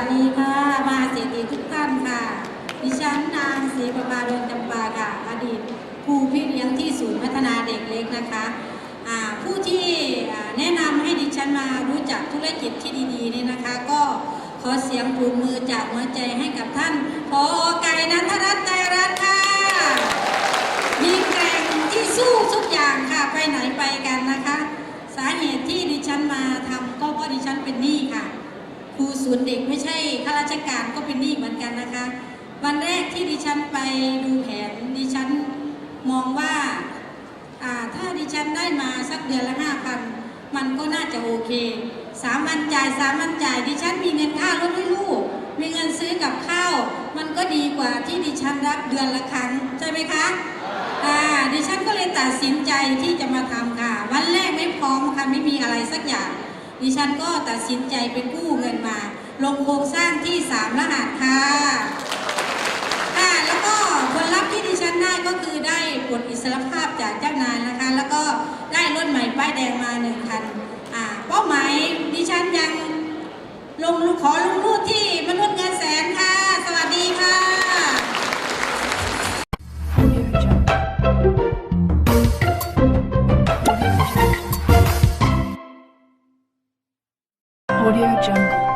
สดีค่ะมาเศรษฐีทุกท่านค่ะ ดิฉันนางศรีประภาดนจำปาค่ะ อดีตครูพี่เลี้ยงที่ศูนย์พัฒนาเด็กเล็กนะคะผู้ที่แนะนำให้ดิฉันมารู้จักธุรกิจที่ดีๆนี่นะคะ ก็ขอเสียงปรบมือจากหัวใจให้กับท่านพอไก่นันทรัตน์ใจรัตน์ค่ะมีแกร่งที่สู้ทุกอย่างค่ะไปไหนไปกันนะคะ สาเหตุที่ดิฉันมาทำก็เพราะดิฉัน ศูนย์เด็กไม่ใช่ข้าราชการก็เป็นหนี้เหมือนกันนะคะ วันแรกที่ดิฉันไปดูแผนดิฉันมองว่าถ้าดิฉันได้มาสักเดือนละห้าพันมันก็น่าจะโอเคสามวันจ่ายสามวันจ่ายดิฉันมีเงินค่ารถให้ลูก มีเงินซื้อกับข้าว มันก็ดีกว่าที่ดิฉันรับเดือนละครั้งใช่ไหมคะอ่าดิฉันก็เลยตัดสินใจที่จะมาทำค่ะ วันแรกไม่พร้อมค่ะไม่มีอะไรสักอย่างดิฉันก็ตัดสินใจไปกู้เงินมา ลงโครงสร้างที่ 3 รหัสค่ะ ค่ะ แล้วก็ผลลัพธ์ที่ดิฉันได้ก็คือได้ปลดอิสรภาพจากเจ้านายนะคะ แล้วก็ได้รถใหม่ป้ายแดงมาหนึ่งคันอ่าเป้าหมายดิฉันยังลงขอลงรูดที่มนุษย์เงินแสนค่ะ สวัสดีค่ะ Audio Jungle